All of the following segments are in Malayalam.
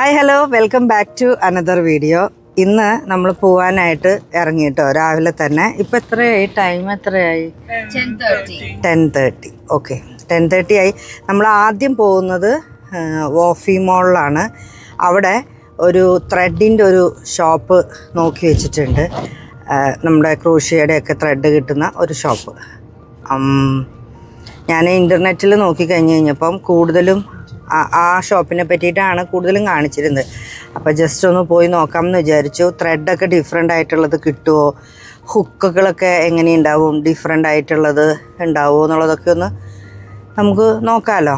Hi hello welcome back to another video ഇന്ന് നമ്മൾ പോവാനായിട്ട് ഇറങ്ങി കേട്ടോ രാവിലെ തന്നെ. ഇപ്പം എത്രയായി? ടൈം എത്രയായി? Ten thirty okay ten thirty ആയി. നമ്മൾ ആദ്യം പോകുന്നത് വോഫി മോളിലാണ് അവിടെ ഒരു ത്രെഡിന്റെ ഒരു ഷോപ്പ് നോക്കി വെച്ചിട്ടുണ്ട്. നമ്മുടെ ക്രൂഷ്യയുടെ ഒക്കെ ത്രെഡ് കിട്ടുന്ന ഒരു ഷോപ്പ് ഞാൻ ഇന്റർനെറ്റിൽ നോക്കി കഴിഞ്ഞ് കഴിഞ്ഞപ്പം കൂടുതലും ആ- ഷോപ്പിനെ പറ്റിയിട്ടാണ് കൂടുതലും കാണിച്ചിരുന്നത്. അപ്പോൾ ജസ്റ്റ് ഒന്ന് പോയി നോക്കാം എന്ന് വിചാരിച്ചു ത്രെഡൊക്കെ ഡിഫറെന്റ് ആയിട്ടുള്ളത് കിട്ടുമോ ഹുക്കുകളൊക്കെ എങ്ങനെയുണ്ടാവും? ഡിഫറെന്റ് ആയിട്ടുള്ളത് ഉണ്ടാവുമോ എന്നുള്ളതൊക്കെ ഒന്ന് നമുക്ക് നോക്കാമല്ലോ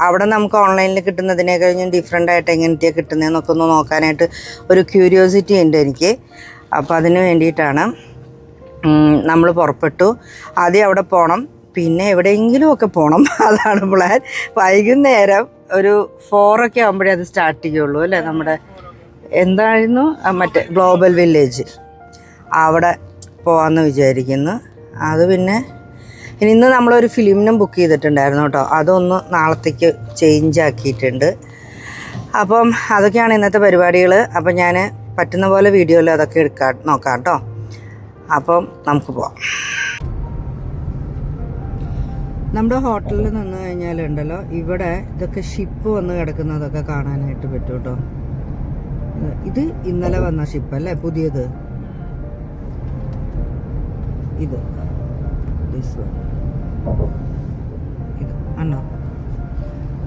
അവിടെ നമുക്ക് ഓൺലൈനിൽ കിട്ടുന്നതിനെ കഴിഞ്ഞും ഡിഫറെന്റ് ആയിട്ട് എങ്ങനത്തെയാണ് കിട്ടുന്നതെന്നൊക്കെ ഒന്ന് നോക്കാനായിട്ട് ഒരു ക്യൂരിയോസിറ്റി ഉണ്ട് എനിക്ക്. അപ്പോൾ അതിന് വേണ്ടിയിട്ടാണ് നമ്മൾ പുറപ്പെട്ടു. ആദ്യം അവിടെ പോകണം പിന്നെ എവിടെയെങ്കിലും ഒക്കെ പോകണം അതാണ് പ്ലാൻ വൈകുന്നേരം ഒരു ഫോറൊക്കെ ആകുമ്പോഴേ അത് സ്റ്റാർട്ട് ചെയ്യുള്ളൂ അല്ലേ? നമ്മുടെ എന്തായിരുന്നു? മറ്റേ ഗ്ലോബൽ വില്ലേജ് അവിടെ പോകാമെന്ന് വിചാരിക്കുന്നു. അത് പിന്നെ ഇനി ഇന്ന് നമ്മളൊരു ഫിലിമിനും ബുക്ക് ചെയ്തിട്ടുണ്ടായിരുന്നു കേട്ടോ. അതൊന്ന് നാളത്തേക്ക് ചേഞ്ച് ആക്കിയിട്ടുണ്ട്. അപ്പം അതൊക്കെയാണ് ഇന്നത്തെ പരിപാടികൾ അപ്പം ഞാൻ പറ്റുന്ന പോലെ വീഡിയോയിൽ അതൊക്കെ എടുക്കാം നോക്കാം കേട്ടോ. അപ്പം നമുക്ക് പോവാം. നമ്മുടെ ഹോട്ടലിൽ നിന്ന് കഴിഞ്ഞാലുണ്ടല്ലോ ഇവിടെ ഇതൊക്കെ ഷിപ്പ് വന്ന് കിടക്കുന്നതൊക്കെ കാണാനായിട്ട് പറ്റും കേട്ടോ ഇത് ഇന്നലെ വന്ന ഷിപ്പ് അല്ലേ പുതിയത്? ഇത്. ഇത്. ആണോ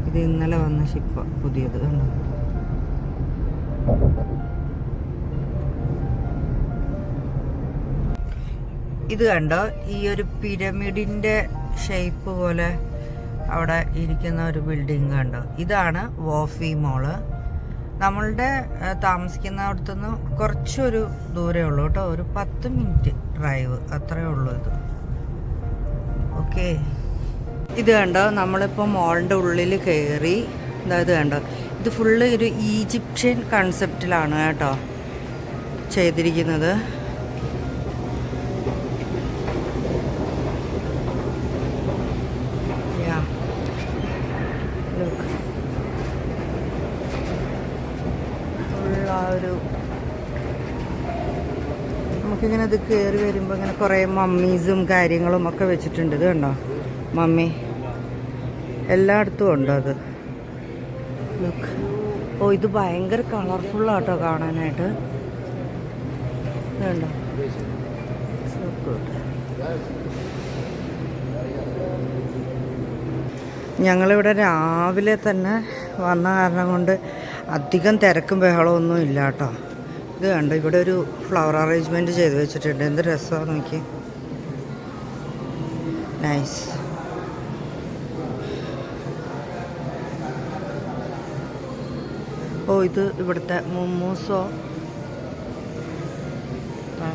ഇത് ഇന്നലെ വന്ന ഷിപ്പ് പുതിയത് കണ്ടോ? ഇത് കണ്ടോ? ഈ ഒരു പിരമിഡിന്റെ ഷേപ്പ് പോലെ അവിടെ ഇരിക്കുന്ന ഒരു ബിൽഡിംഗ് കണ്ടോ. ഇതാണ് വോഫി മോൾ. നമ്മളുടെ താമസിക്കുന്നിടത്തുനിന്ന് കുറച്ചൊരു ദൂരേ ഉള്ളൂ കേട്ടോ. ഒരു പത്ത് മിനിറ്റ് ഡ്രൈവ്. അത്രേ ഉള്ളൂ ഇത്. ഓക്കെ. ഇത് കണ്ടോ? നമ്മളിപ്പോൾ മോളിന്റെ ഉള്ളിൽ കയറി ഇത് കണ്ടോ? ഇത് ഫുള്ള് ഒരു ഈജിപ്ഷ്യൻ കൺസെപ്റ്റിലാണ് കേട്ടോ ചെയ്തിരിക്കുന്നത്. ഇത് കയറി വരുമ്പോൾ ഇങ്ങനെ കുറേ മമ്മീസും കാര്യങ്ങളും ഒക്കെ വെച്ചിട്ടുണ്ട്. ഇത് കണ്ടോ? മമ്മി എല്ലായിടത്തും ഉണ്ടോ അത്? ഓ ഇത് ഭയങ്കര കളർഫുള്ളാട്ടോ കാണാനായിട്ട്. ഞങ്ങളിവിടെ രാവിലെ തന്നെ വന്ന കാരണം കൊണ്ട് അധികം തിരക്കും ബഹളമൊന്നും ഇല്ല കേട്ടോ ഇത് കണ്ടോ. ഇവിടെ ഒരു ഫ്ലവർ അറേഞ്ച്മെന്റ് ചെയ്ത് വെച്ചിട്ടുണ്ട്. എന്ത് രസമാണ് നോക്കി നൈസ് ഓ ഇത് ഇവിടുത്തെ മുമ്മൂസോ. ആ.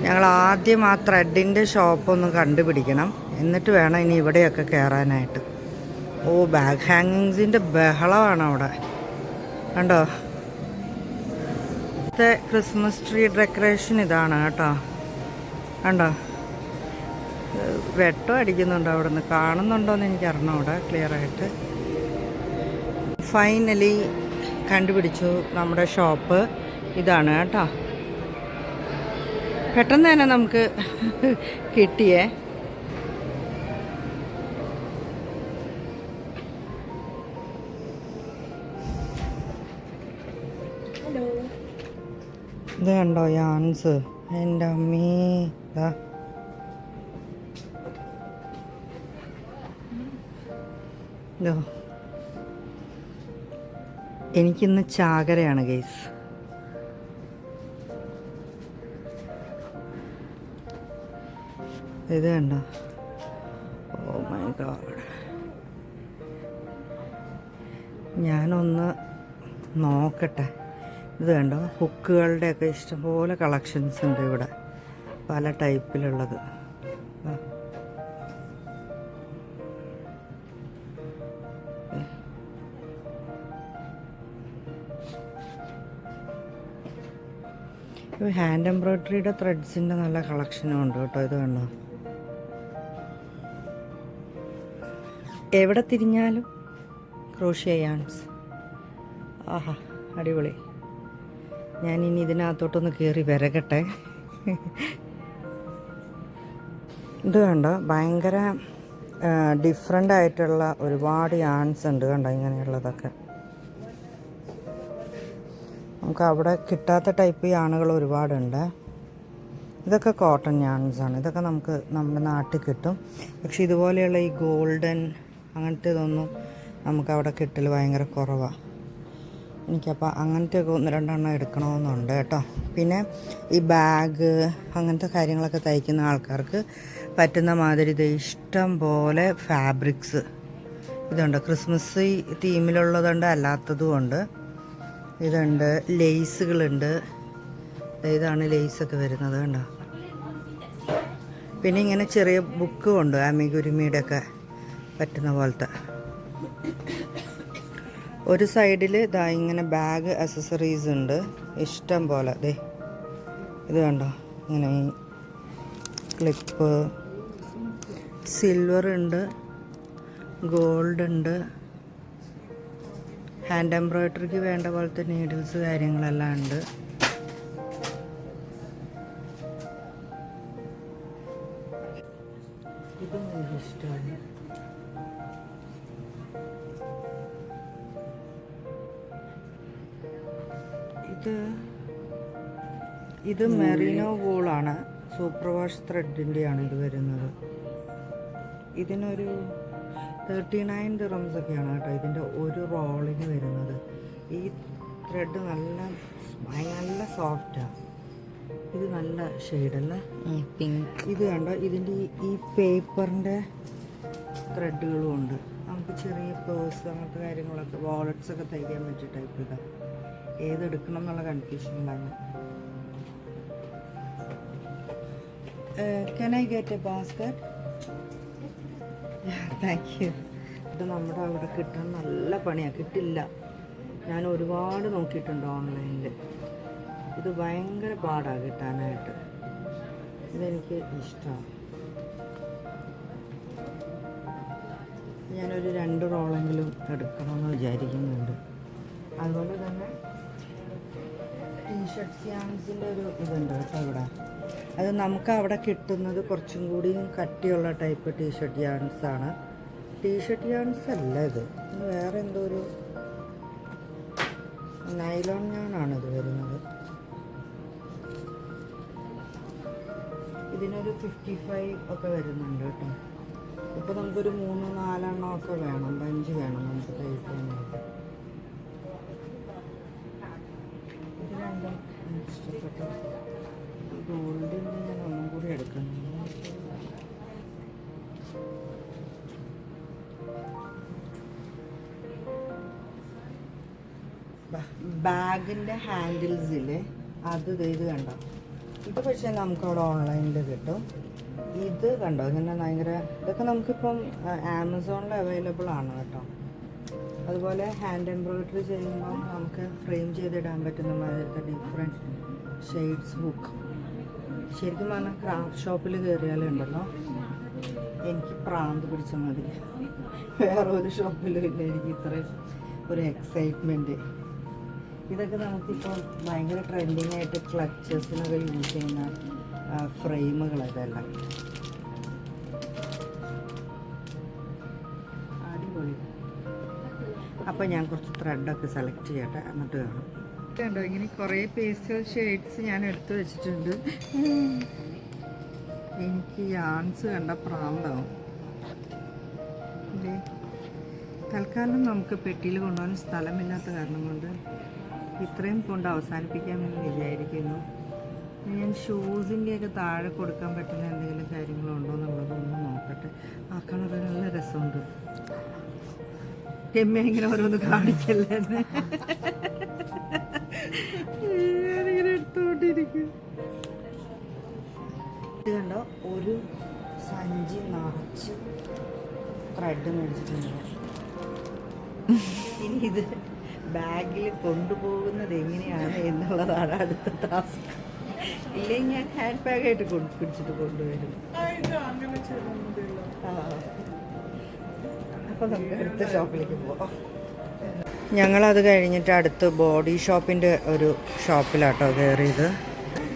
ഞങ്ങൾ ആദ്യം ആ ത്രെഡിന്റെ ഷോപ്പൊന്ന് കണ്ടുപിടിക്കണം. എന്നിട്ട് വേണം ഇനി ഇവിടെയൊക്കെ കയറാനായിട്ട് ഓ ബാഗ് ഹാങ്ങിങ്സിന്റെ ബഹളമാണ് അവിടെ. കണ്ടോ? ഇവിടുത്തെ ക്രിസ്മസ് ട്രീ ഡെക്കറേഷൻ ഇതാണ് കേട്ടോ. കണ്ടോ? വെട്ടം അടിക്കുന്നുണ്ടോ അവിടെ നിന്ന് കാണുന്നുണ്ടോ എന്ന് അവിടെ ക്ലിയറായിട്ട് ഫൈനലി കണ്ടുപിടിച്ചു നമ്മുടെ ഷോപ്പ് ഇതാണ് കേട്ടോ. പെട്ടെന്ന് തന്നെ നമുക്ക് കിട്ടിയേ. ഇത് കണ്ടോ യാൻസ് എന്റെ അമ്മേ ഇതാ ഇതോ എനിക്കിന്ന് ചാകരയാണ് ഗെയ്സ് ഇത് കണ്ടോ? Oh my god. ഞാനൊന്ന് നോക്കട്ടെ. ഇത് കണ്ടോ? ഹുക്കുകളുടെയൊക്കെ ഇഷ്ടംപോലെ കളക്ഷൻസ് ഉണ്ട് ഇവിടെ. പല ടൈപ്പിലുള്ളത്. ഹാൻഡ് എംബ്രോയ്ഡറിയുടെ ത്രെഡ്സിന്റെ നല്ല കളക്ഷനും ഉണ്ട് കേട്ടോ ഇത് കണ്ടോ? എവിടെ തിരിഞ്ഞാലും ക്രോഷിയ യാൻസ് ആഹാ അടിപൊളി. ഞാൻ ഇനി ഇതിനകത്തോട്ടൊന്ന് കയറി വിരകട്ടെ. ഇത് കണ്ടോ? ഭയങ്കര ഡിഫറെന്റ് ആയിട്ടുള്ള ഒരുപാട് യാൺസ് ഉണ്ട് കണ്ടോ ഇങ്ങനെയുള്ളതൊക്കെ. നമുക്ക് അവിടെ കിട്ടാത്ത ടൈപ്പ് യാണുകൾ ഒരുപാടുണ്ട്. ഇതൊക്കെ കോട്ടൺ യാൺസ് ആണ്. ഇതൊക്കെ നമുക്ക് നമ്മുടെ നാട്ടിൽ കിട്ടും. പക്ഷെ ഇതുപോലെയുള്ള ഈ ഗോൾഡൻ അങ്ങനത്തെ ഇതൊന്നും നമുക്ക് അവിടെ കിട്ടൽ ഭയങ്കര കുറവാണ് എനിക്കപ്പോൾ അങ്ങനത്തെ ഒക്കെ ഒന്ന് രണ്ടെണ്ണം എടുക്കണമെന്നുണ്ട് കേട്ടോ. പിന്നെ ഈ ബാഗ് അങ്ങനത്തെ കാര്യങ്ങളൊക്കെ തയ്ക്കുന്ന ആൾക്കാർക്ക് പറ്റുന്ന മാതിരി ഇത് ഇഷ്ടം പോലെ ഫാബ്രിക്സ് ഇതുണ്ട്. ക്രിസ്മസ് തീമിലുള്ളതുണ്ട് അല്ലാത്തതും ഉണ്ട്. ഇതുണ്ട്. ലേസുകളുണ്ട് ദേ ഇതാണ് ലേസൊക്കെ വരുന്നത് കണ്ടോ? പിന്നെ ഇങ്ങനെ ചെറിയ ബുക്കും ഉണ്ട്. അമ്മിഗുരുമിയുടെ ഒക്കെ പറ്റുന്ന പോലത്തെ. ഒരു സൈഡിൽ ഇതാ ഇങ്ങനെ ബാഗ് അക്സസറീസ് ഉണ്ട്. ഇഷ്ടം പോലെ. ദേ ഇത് കണ്ടോ? ഇങ്ങനെ ഈ ക്ലിപ്പ് സിൽവർ ഉണ്ട് ഗോൾഡ് ഉണ്ട്. ഹാൻഡ് എംബ്രോയ്ഡറിക്ക് വേണ്ട പോലത്തെ നീഡിൽസ് കാര്യങ്ങളെല്ലാം ഉണ്ട്. ഇത് ഇത് മെറീനോ വൂളാണ്. സൂപ്പർ വാഷ് ത്രെഡിന്റെയാണ് ഇത് വരുന്നത്. ഇതിനൊരു തേർട്ടി നയൻ ദിറംസ് ഒക്കെയാണ് കേട്ടോ ഇതിന്റെ ഒരു റോളിന് വരുന്നത്. ഈ ത്രെഡ് നല്ല നല്ല സോഫ്റ്റാണ് ഇത് നല്ല ഷെയ്ഡല്ലേ? പിങ്ക്. ഇത് കണ്ടോ? ഇതിന്റെ ഈ- ഈ പേപ്പറിന്റെ ത്രെഡുകളും ഉണ്ട്. നമുക്ക് ചെറിയ പേഴ്സ് അങ്ങനത്തെ കാര്യങ്ങളൊക്കെ വാളറ്റ്സ് ഒക്കെ തയ്ക്കാൻ പറ്റിയ ടൈപ്പ് ഇതാ. ഏതെടുക്കണം എന്നുള്ള കൺഫ്യൂഷനിലാണ് can I get a basket thank you ഇത് നമ്മുടെ അവിടെ കിട്ടാൻ നല്ല പണിയാണ് കിട്ടില്ല. ഞാൻ ഒരുപാട് നോക്കിയിട്ടുണ്ട് ഓൺലൈനിൽ ഇത് ഭയങ്കര പാടാണ് കിട്ടാനായിട്ട്. ഇതെനിക്ക് ഇഷ്ടമാണ് ഞാനൊരു രണ്ട് റോളെങ്കിലും എടുക്കണമെന്ന് വിചാരിക്കുന്നുണ്ട്. അതുകൊണ്ട് തന്നെ ടീഷർട്ട് സ്യാൻസിന്റെ ഒരു ഇതുണ്ട് കേട്ടോ ഇവിടെ അത് നമുക്ക് അവിടെ കിട്ടുന്നത് കുറച്ചും കൂടി കട്ടിയുള്ള ടൈപ്പ് ടീഷർട്ട് യാൺസ് ആണ്. ടീഷർട്ട് യാൺസ് അല്ല ഇത്. വേറെ എന്തോ ഒരു നൈലോൺ ഞാനാണ് ഇത് വരുന്നത്. ഇതിനൊരു ഫിഫ്റ്റി ഫൈവ് ഒക്കെ വരുന്നുണ്ട് കേട്ടോ. ഇപ്പോൾ നമുക്കൊരു മൂന്ന് നാലെണ്ണം ഒക്കെ വേണം. അഞ്ച് വേണം നമുക്ക് തയ്ക്കാനായിട്ട് ഇത് രണ്ടും ഇഷ്ടപ്പെട്ടു. ഗോൾഡ് ഞാൻ ഒന്നും കൂടി എടുക്കണം ബാഗിന്റെ ഹാൻഡിൽസില്ലേ അത് ഇത് കണ്ടോ? ഇത് പക്ഷേ നമുക്ക് അവിടെ ഓൺലൈനിൽ കിട്ടും. ഇത് കണ്ടോ? ഇങ്ങനെ ഭയങ്കര ഇതൊക്കെ നമുക്കിപ്പം ആമസോണിൽ അവൈലബിൾ ആണ് കേട്ടോ. അതുപോലെ ഹാൻഡ് എംബ്രോയിഡറി ചെയ്യുമ്പോൾ നമുക്ക് ഫ്രെയിം ചെയ്തിടാൻ പറ്റുന്ന മാതിരത്തെ ഡിഫറെന്റ് ഷെയ്ഡ്സ് ബുക്ക് ശരിക്കും പറഞ്ഞാൽ ക്രാഫ്റ്റ് ഷോപ്പിൽ കയറിയാലുണ്ടല്ലോ എനിക്ക് പ്രാന്ത് പിടിച്ച മാതിരി. വേറെ ഒരു ഷോപ്പിലും ഇല്ല. എനിക്ക് ഇത്രയും ഒരു എക്സൈറ്റ്മെന്റ് ഇതൊക്കെ നമുക്കിപ്പോൾ ഭയങ്കര ട്രെൻഡിങ് ആയിട്ട് ക്ലച്ചസിനൊക്കെ യൂസ് ചെയ്യുന്ന ഫ്രെയിമുകൾ ഇതെല്ലാം. അപ്പോൾ ഞാൻ കുറച്ച് ത്രെഡൊക്കെ സെലക്ട് ചെയ്യട്ടെ എന്നിട്ട് കാണാം. കണ്ടോ ഇങ്ങനെ കുറേ പേസ്റ്റൽ ഷെയ്ഡ്സ് ഞാൻ എടുത്തു വെച്ചിട്ടുണ്ട്. എനിക്ക് യാൺസ് കണ്ട പ്രാന്താവും? തൽക്കാലം നമുക്ക് പെട്ടിയിൽ കൊണ്ടുപോകാൻ സ്ഥലമില്ലാത്ത കാരണം കൊണ്ട് ഇത്രയും കൊണ്ട് അവസാനിപ്പിക്കാമെന്ന് വിചാരിക്കുന്നു. ഞാൻ ഷൂസിന്റെയൊക്കെ താഴെ കൊടുക്കാൻ പറ്റുന്ന എന്തെങ്കിലും കാര്യങ്ങളുണ്ടോ എന്നുള്ളതൊന്ന് നോക്കട്ടെ. ആ കളർ നല്ല രസമുണ്ട്. രമ്യ ഇങ്ങനെ ഓരോന്ന് കാണിക്കല്ലേ. ഞാനിങ്ങനെ എടുത്തോണ്ടിരിക്കും. ഇത് കണ്ടോ? ഒരു സഞ്ചി നിറച്ച് ത്രെഡ് മേടിച്ചിട്ടുണ്ട്. ഇനി ഇത് ബാഗിൽ കൊണ്ടുപോകുന്നത് എങ്ങനെയാണ് എന്നുള്ളതാണ് അടുത്ത ടാസ്ക് ഇല്ലെങ്കിൽ ഞാൻ ഹാൻഡ് ബാഗായിട്ട് കൊണ്ട് പിടിച്ചിട്ട് കൊണ്ടുവരും. ആ. അപ്പോൾ നമുക്ക് ഞങ്ങളത് കഴിഞ്ഞിട്ട് അടുത്ത് ബോഡി ഷോപ്പിന്റെ ഒരു ഷോപ്പിലാട്ടോ കയറിയത്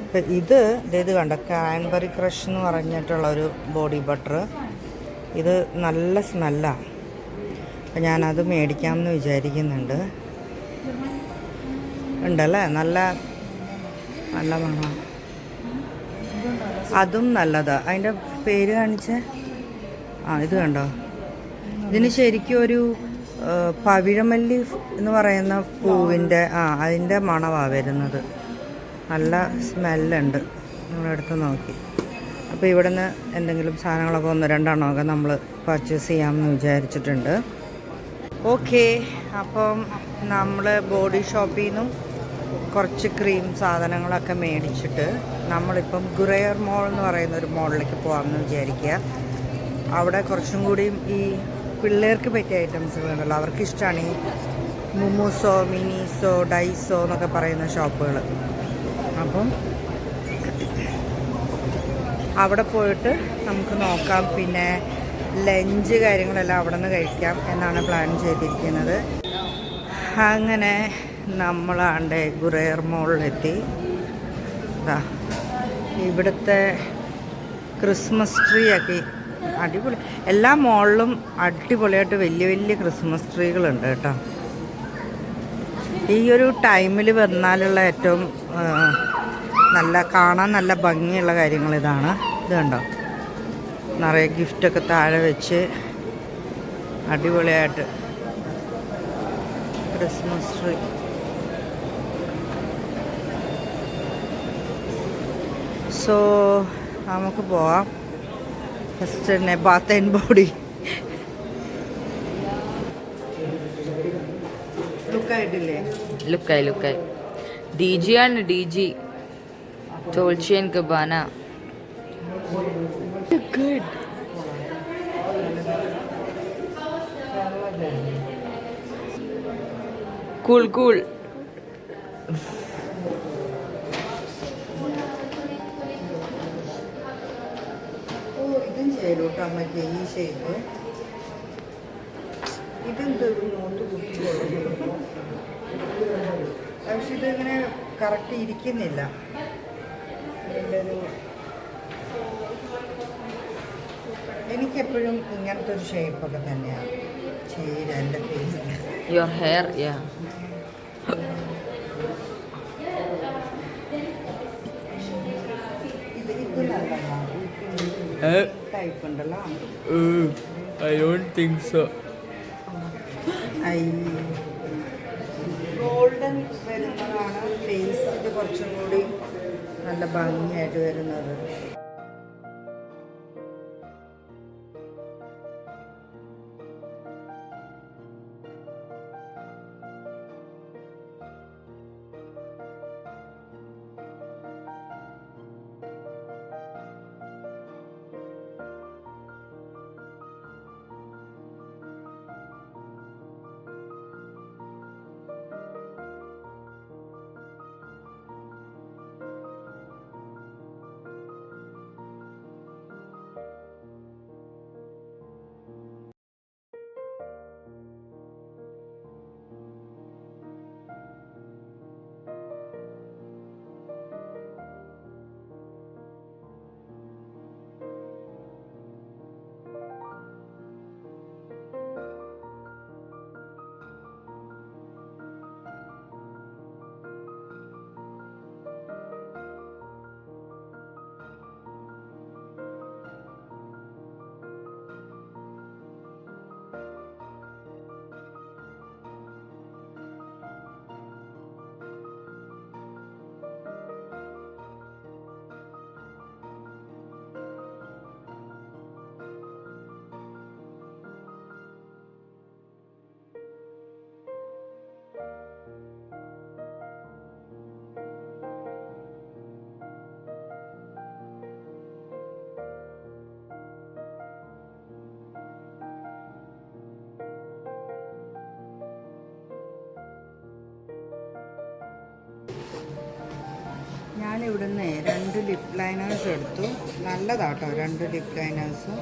ഇപ്പം ഇത് ഇത് കണ്ട? കാൻബറി ക്രഷ് എന്ന് പറഞ്ഞിട്ടുള്ള ഒരു ബോഡി ബട്ടർ. ഇത് നല്ല സ്മെല്ലാണ് അപ്പം ഞാനത് മേടിക്കാമെന്ന് വിചാരിക്കുന്നുണ്ട്. ഉണ്ടല്ലേ? നല്ല നല്ല മണം അതും നല്ലതാ. അതിന്റെ പേര് കാണിച്ചേ? ആ ഇത് കണ്ടോ? ഇതിന് ശരിക്കും ഒരു പവിഴമല്ലി എന്ന് പറയുന്ന പൂവിന്റെ ആ അതിന്റെ മണമാണ് വരുന്നത്. നല്ല സ്മെല്ലുണ്ട്. നമ്മളെടുത്ത് നോക്കി. അപ്പോൾ ഇവിടുന്ന് എന്തെങ്കിലും സാധനങ്ങളൊക്കെ ഒന്ന് രണ്ടെണ്ണമൊക്കെ നമ്മൾ പർച്ചേസ് ചെയ്യാമെന്ന് വിചാരിച്ചിട്ടുണ്ട്. ഓക്കെ. അപ്പം നമ്മൾ ബോഡി ഷോപ്പിൽ നിന്നും കുറച്ച് ക്രീം സാധനങ്ങളൊക്കെ മേടിച്ചിട്ട് നമ്മളിപ്പം ഗുറയർ മോൾ എന്ന് പറയുന്ന ഒരു മോളിലേക്ക് പോകാമെന്ന് വിചാരിക്കുക. അവിടെ കുറച്ചും കൂടിയും ഈ പിള്ളേർക്ക് പറ്റിയ ഐറ്റംസുകളുണ്ടല്ലോ അവർക്ക് ഇഷ്ടമാണ് ഈ മുമൂസോ മിനീസോ ഡൈസോ എന്നൊക്കെ പറയുന്ന ഷോപ്പുകൾ അപ്പം അവിടെ പോയിട്ട് നമുക്ക് നോക്കാം. പിന്നെ ലഞ്ച് കാര്യങ്ങളെല്ലാം അവിടെ നിന്ന് കഴിക്കാം എന്നാണ് പ്ലാൻ ചെയ്തിരിക്കുന്നത്. അങ്ങനെ നമ്മളാണ്ട് ഗുറേർ മോളിലെത്തി. ഇവിടുത്തെ ക്രിസ്മസ് ട്രീ ഒക്കെ അടിപൊളി. എല്ലാ മോളിലും അടിപൊളിയായിട്ട് വലിയ വലിയ ക്രിസ്മസ് ട്രീകളുണ്ട് കേട്ടോ. ഈ ഒരു ടൈമിൽ വന്നാലുള്ള ഏറ്റവും നല്ല കാണാൻ നല്ല ഭംഗിയുള്ള കാര്യങ്ങൾ ഇതാണ്. ഇത് കണ്ടോ? നിറയെ ഗിഫ്റ്റൊക്കെ താഴെ വെച്ച് അടിപൊളിയായിട്ട് ക്രിസ്മസ് ട്രീ സോ നമുക്ക് പോവാം. Sister ne bath and body. Lukai Lukai. DG and DG. Dolce and Gabbana. You're good. Cool, cool. ഇതും ചെയ്തു കേട്ടോ അമ്മയ്ക്ക് ഈ ഷേപ്പ് ഇതെന്തൊരു നോട്ട് കുട്ടികളുണ്ട് പക്ഷെ ഇതിങ്ങനെ കറക്റ്റ് ഇരിക്കുന്നില്ല. ഇതിന്റെ ഒരു എനിക്കെപ്പോഴും ഇങ്ങനത്തെ ഒരു ഷേപ്പൊക്കെ തന്നെയാണ് ചേര എന്റെ ഫേസിന് യുവർ ഹെയർ യാ ഇത് ഇത് നല്ലതാണ് ടൈപ്പ് ഉണ്ടല്ലോ I don't think so eye golden വരുന്നതാണ്. ഫേസ് കുറച്ചും കൂടി നല്ല ഭംഗിയായിട്ട് വരുന്നത്. ഇവിടുന്ന് രണ്ട് ലിപ് ലൈനേഴ്സ് എടുത്തു. നല്ലതാട്ടോ രണ്ട് ലിപ് ലൈനേഴ്സും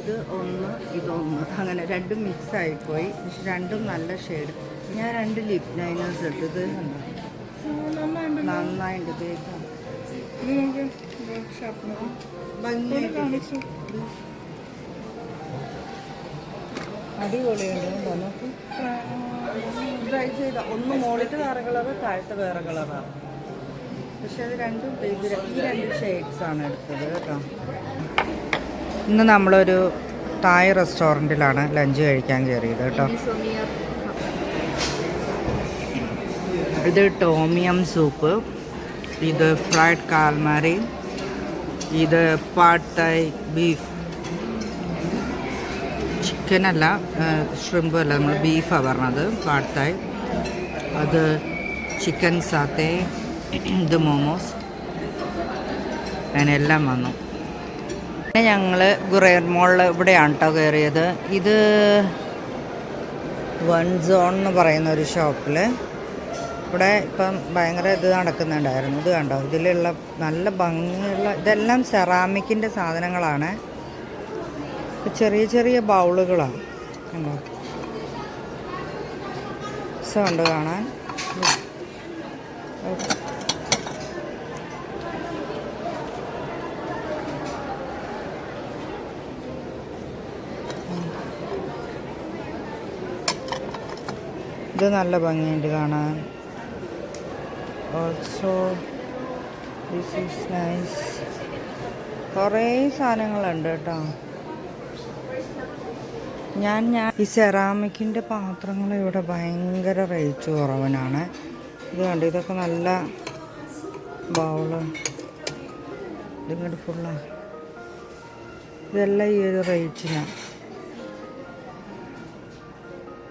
ഇത് ഒന്ന് ഇതൊന്ന്. അങ്ങനെ രണ്ടും മിക്സ് ആയിപ്പോയി. പക്ഷെ രണ്ടും നല്ല ഷെയ്ഡ് ഞാൻ രണ്ട് ലിപ് ലൈനേഴ്സ് എടുത്തത് നന്നായിട്ട് തേക്കാം അടിപൊളിയുണ്ട് നമുക്ക് ട്രൈ ചെയ്ത. ഒന്ന് മോളിട്ട് വേറെ കളറ് താഴത്തെ വേറെ കളറാണ് പക്ഷെ അത് രണ്ടും ഈ രണ്ട് ഷെയ്ഡ്സ് ആണ് എടുത്തത് കേട്ടോ. ഇന്ന് നമ്മളൊരു തായ് റെസ്റ്റോറന്റിലാണ് ലഞ്ച് കഴിക്കാൻ കയറിയത് കേട്ടോ. ഇത് ടോമിയം സൂപ്പ് ഇത് ഫ്രൈഡ് കാൽമാരി ഇത് പാട്ട് തായ് ബീഫ് ചിക്കനല്ല ഷ്രിമ്പ് അല്ല നമ്മൾ ബീഫാണ് പറഞ്ഞത് പാട്ട് തായ് അത് ചിക്കൻ സാത്തേ ഇത് മോമോസ്. അങ്ങനെ എല്ലാം വന്നു. പിന്നെ ഞങ്ങൾ ഗുറേർ മോളിൽ ഇവിടെയാണ് കേട്ടോ കയറിയത് ഇത് വൺ സോൺ എന്ന് പറയുന്ന ഒരു ഷോപ്പിൽ ഇവിടെ ഇപ്പം ഭയങ്കര ഇത് നടക്കുന്നുണ്ടായിരുന്നു. ഇത് കണ്ടോ? ഇതിലുള്ള നല്ല ഭംഗിയുള്ള ഇതെല്ലാം സെറാമിക്കിന്റെ സാധനങ്ങളാണ്. ചെറിയ ചെറിയ ബൗളുകളാണ് കണ്ടോ? രസമുണ്ട് കാണാൻ. ഇത് നല്ല ഭംഗിയുണ്ട് കാണാൻ. ഓൾസോ ദിസ് ഈസ് നൈസ് കുറേ സാധനങ്ങളുണ്ട് കേട്ടോ. ഞാൻ ഞാൻ ഈ സെറാമിക്കിന്റെ പാത്രങ്ങൾ ഇവിടെ ഭയങ്കര റേറ്റ് കുറവനാണ്. ഇത് കണ്ട് ഇതൊക്കെ നല്ല ബൗൾ ഇതിങ്ങോട്ട് ഫുള്ളാ ഇതെല്ലാം ഈ ഒരു റേറ്റിനാണ്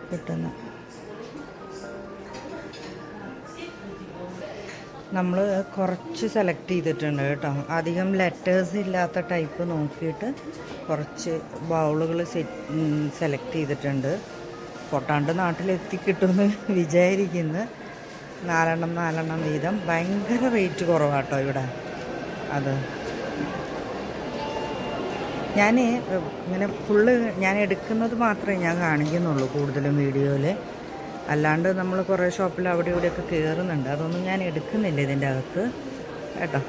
കിട്ടുന്നത് നമ്മൾ കുറച്ച് സെലക്ട് ചെയ്തിട്ടുണ്ട് കേട്ടോ. അധികം ലെറ്റേഴ്സ് ഇല്ലാത്ത ടൈപ്പ് നോക്കിയിട്ട് കുറച്ച് ബൗളുകൾ സെലക്ട് ചെയ്തിട്ടുണ്ട്. പൊട്ടാണ്ട് നാട്ടിലെത്തിക്കിട്ടുമെന്ന് വിചാരിക്കുന്നു. നാലെണ്ണം നാലെണ്ണം വീതം. ഭയങ്കര റേറ്റ് കുറവാട്ടോ ഇവിടെ. അത്. ഞാൻ ഇങ്ങനെ ഫുള്ള് ഞാൻ എടുക്കുന്നത് മാത്രമേ ഞാൻ കാണിക്കുന്നുള്ളൂ കൂടുതലും വീഡിയോയിൽ അല്ലാണ്ട് നമ്മൾ കുറേ ഷോപ്പിൽ അവിടെ ഇവിടെയൊക്കെ കയറുന്നുണ്ട് അതൊന്നും ഞാൻ എടുക്കുന്നില്ല ഇതിന്റെ അകത്ത്. കേട്ടോ?